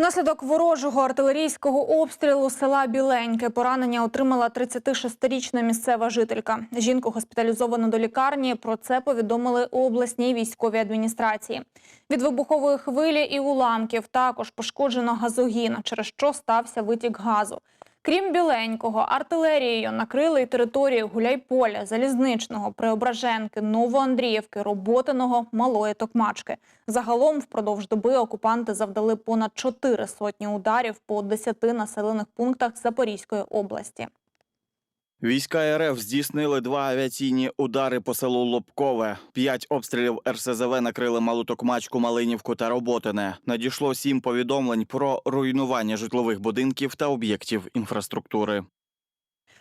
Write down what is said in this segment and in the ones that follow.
Внаслідок ворожого артилерійського обстрілу села Біленьке поранення отримала 36-річна місцева жителька. Жінку госпіталізовано до лікарні. Про це повідомили у обласній військовій адміністрації. Від вибухової хвилі і уламків також пошкоджено газогін, через що стався витік газу. Крім біленького, артилерією накрили території Гуляйполя, Залізничного, Преображенки, Новоандріївки, Роботиного, Малої Токмачки. Загалом впродовж доби окупанти завдали понад чотири сотні ударів по 10 населених пунктах Запорізької області. Війська РФ здійснили два авіаційні удари по селу Лобкове. П'ять обстрілів РСЗВ накрили Малу Токмачку, Малинівку та Роботине. Надійшло сім повідомлень про руйнування житлових будинків та об'єктів інфраструктури.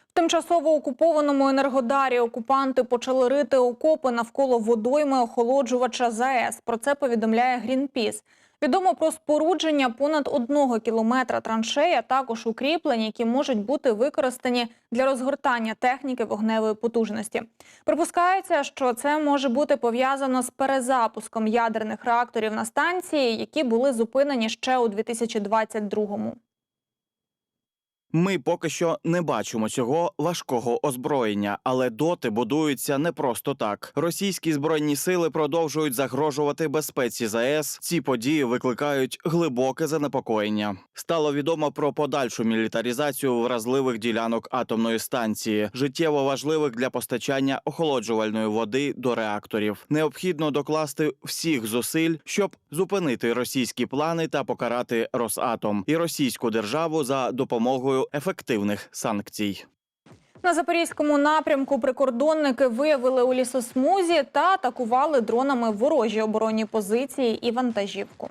В тимчасово окупованому енергодарі окупанти почали рити окопи навколо водойми охолоджувача ЗАЕС. Про це повідомляє Грінпіс. Відомо про спорудження понад одного кілометра траншеї, а також укріплень, які можуть бути використані для розгортання техніки вогневої потужності. Припускається, що це може бути пов'язано з перезапуском ядерних реакторів на станції, які були зупинені ще у 2022-му. Ми поки що не бачимо цього важкого озброєння, але доти будуються не просто так. Російські збройні сили продовжують загрожувати безпеці ЗАЕС. Ці події викликають глибоке занепокоєння. Стало відомо про подальшу мілітаризацію вразливих ділянок атомної станції, життєво важливих для постачання охолоджувальної води до реакторів. Необхідно докласти всіх зусиль, щоб зупинити російські плани та покарати Росатом і російську державу за допомогою ефективних санкцій. На запорізькому напрямку прикордонники виявили у лісосмузі та атакували дронами ворожі оборонні позиції і вантажівку.